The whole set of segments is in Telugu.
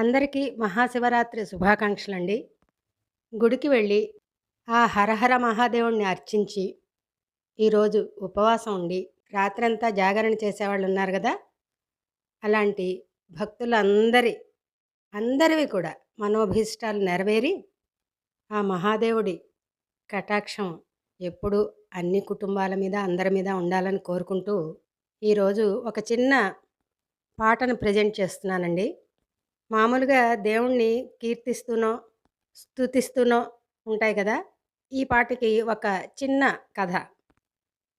అందరికీ మహాశివరాత్రి శుభాకాంక్షలండి. గుడికి వెళ్ళి ఆ హరహర మహాదేవుణ్ణి అర్చించి ఈరోజు ఉపవాసం ఉండి రాత్రంతా జాగరణ చేసేవాళ్ళు ఉన్నారు కదా. అలాంటి భక్తులందరి అందరివి కూడా మనోభీష్టాలు నెరవేరి ఆ మహాదేవుడి కటాక్షం ఎప్పుడూ అన్ని కుటుంబాల మీద అందరి మీద ఉండాలని కోరుకుంటూ ఈరోజు ఒక చిన్న పాటను ప్రజెంట్ చేస్తున్నానండి. మామూలుగా దేవుణ్ణి కీర్తిస్తూనో స్తుతిస్తూనో ఉంటాయి కదా? ఈ పాటకి ఒక చిన్న కథ.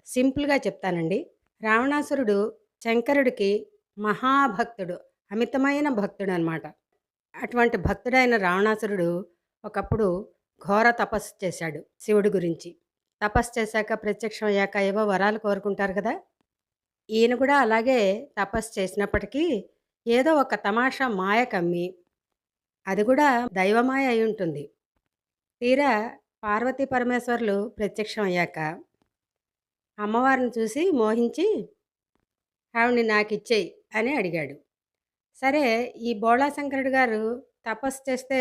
సింపుల్గా చెప్తానండి. రావణాసురుడు శంకరుడికి మహాభక్తుడు అమితమైన భక్తుడు అనమాట అటువంటి భక్తుడైన రావణాసురుడు ఒకప్పుడు ఘోర తపస్సు చేశాడు శివుడి గురించి. తపస్సు చేశాక ప్రత్యక్షం అయ్యాక ఏవో వరాలు కోరుకుంటారు కదా? ఈయన కూడా అలాగే తపస్సు చేసినప్పటికీ ఏదో ఒక తమాషా మాయ కమ్మి అది కూడా దైవమాయ అయి ఉంటుంది. తీరా పార్వతీ పరమేశ్వర్లు ప్రత్యక్షం అయ్యాక అమ్మవారిని చూసి మోహించి ఆవిడ్ని నాకు ఇచ్చేయి అని అడిగాడు. సరే ఈ బోళాశంకరుడు గారు తపస్సు చేస్తే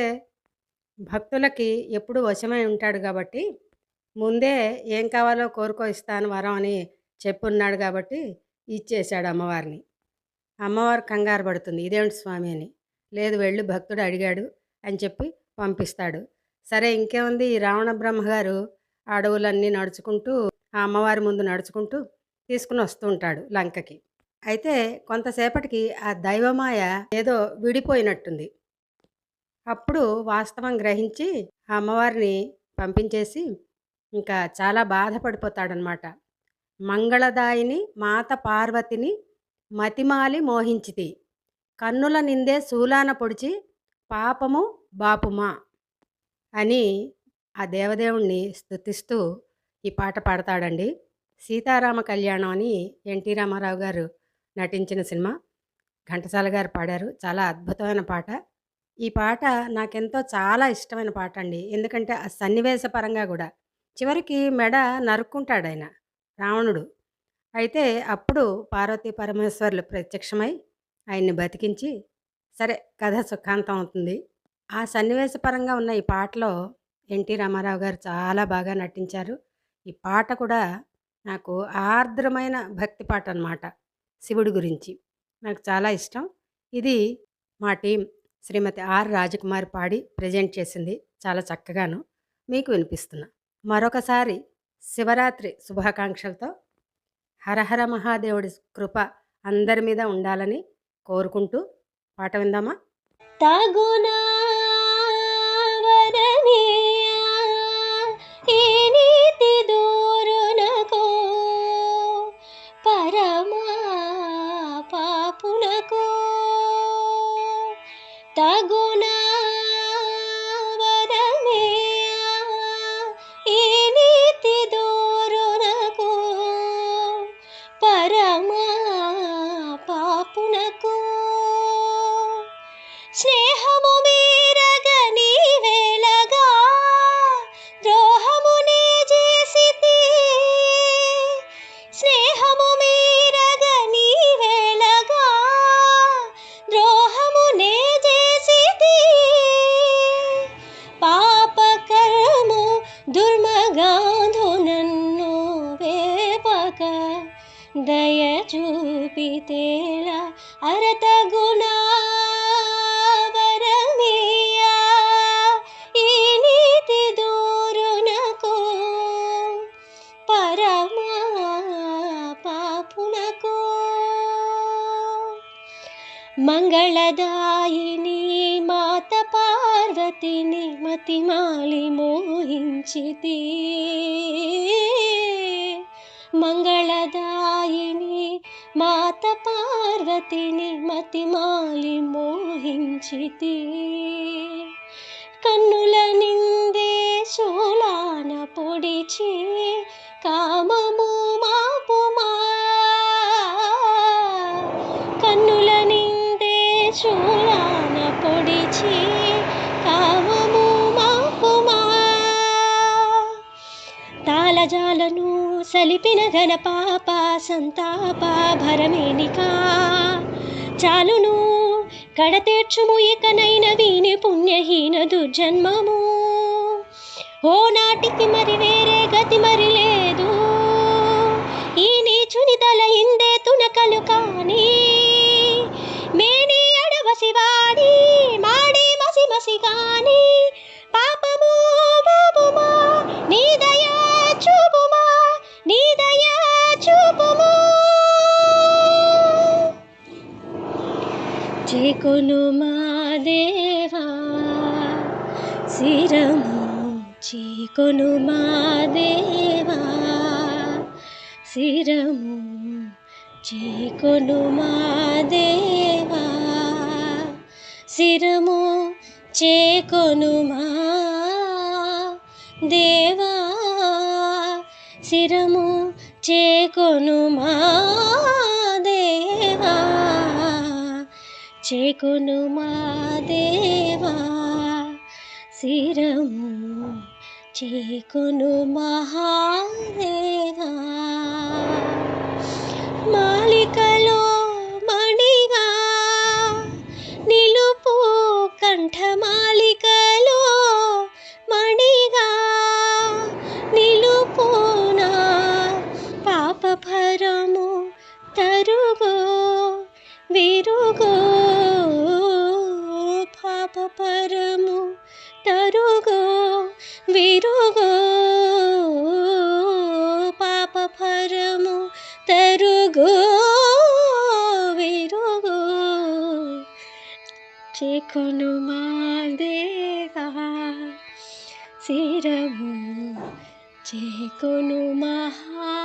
భక్తులకి ఎప్పుడు వశమై ఉంటాడు కాబట్టి ముందే ఏం కావాలో కోరుకో ఇస్తాను వరం అని చెప్పున్నాడు కాబట్టి ఇచ్చేశాడు అమ్మవారిని. అమ్మవారు కంగారు పడుతుంది. ఇదేంటి స్వామి అని. లేదు వెళ్ళి భక్తుడు అడిగాడు అని చెప్పి పంపిస్తాడు. సరే ఇంకేముంది? ఈ రావణ బ్రహ్మగారు అడవులన్నీ నడుచుకుంటూ ఆ అమ్మవారి ముందు నడుచుకుంటూ తీసుకుని వస్తూ ఉంటాడు లంకకి. అయితే కొంతసేపటికి ఆ దైవమాయ ఏదో విడిపోయినట్టుంది. అప్పుడు వాస్తవం గ్రహించి ఆ అమ్మవారిని పంపించేసి ఇంకా చాలా బాధపడిపోతాడనమాట మంగళదాయిని మాత పార్వతిని మతిమాలి మోహించితి. కన్నుల నిందే శూలాన పొడిచి పాపము బాపుమా అని ఆ దేవదేవుణ్ణి స్తుతిస్తూ ఈ పాట పాడతాడండి. సీతారామ కళ్యాణం అని ఎన్టీ రామారావు గారు నటించిన సినిమా. ఘంటసాల గారు పాడారు. చాలా అద్భుతమైన పాట. ఈ పాట నాకెంతో చాలా ఇష్టమైన పాట అండి ఎందుకంటే ఆ సన్నివేశపరంగా కూడా. చివరికి మెడ నరుక్కుంటాడు ఆయన రావణుడు. అయితే అప్పుడు పార్వతీ పరమేశ్వర్లు ప్రత్యక్షమై ఆయన్ని బతికించి సరే కథ సుఖాంతం అవుతుంది. ఆ సన్నివేశపరంగా ఉన్న ఈ పాటలో ఎన్టీ రామారావు గారు చాలా బాగా నటించారు. ఈ పాట కూడా నాకు ఆర్ద్రమైన భక్తి పాట అనమాట శివుడి గురించి. నాకు చాలా ఇష్టం. ఇది మా టీం శ్రీమతి ఆర్ రాజకుమారి పాడి ప్రజెంట్ చేసింది చాలా చక్కగాను. మీకు వినిపిస్తున్నా. మరొకసారి శివరాత్రి శుభాకాంక్షలతో హరహర మహాదేవుడి కృప అందరి మీద ఉండాలని కోరుకుంటూ పాట విందామా? తాగునా స్నేహము మీరగ నీ ద్రోహము నే చేసి స్నేహము మీరగ నీ ద్రోహము నే చేసి పాపకరము దుర్మగాధు నన్ను వేపక దయ చూపితేలా అరత గుణా మంగళదాయిని మాత పార్వతిని మతిమాలి మోహించితి. మంగళదాయిని మాత పార్వతిని మతిమాలి మోహించితి. కన్నుల నిందే శూలాన పొడిచి తాళజాలను సలిపిన ఘన పాప సంతాప భరమేనికా. చాలును కడతేర్చుము ఇకనైన వీని పుణ్యహీన దుర్జన్మము. ఓ నాటికి మరి వేరే గతి మరి లేదు. ఈ నీచుని తల ఇందే తునకలు కానీ మేని అడవసివాడి మాడి మసి మసి కానీ చేకొను మా దేవా. శిరము చేకొను మా దేవా. శిరము చేకొను మా దేవా. శిరము చేకొను మా దేవా. శిరము చేకొను మా చేకును మా దేవా శిరము చేకును మహా विरुगो विरुग फरम् तरुगो विरुगो। चिकुनु मादेगा सिरमु चिकुनु महादेवा।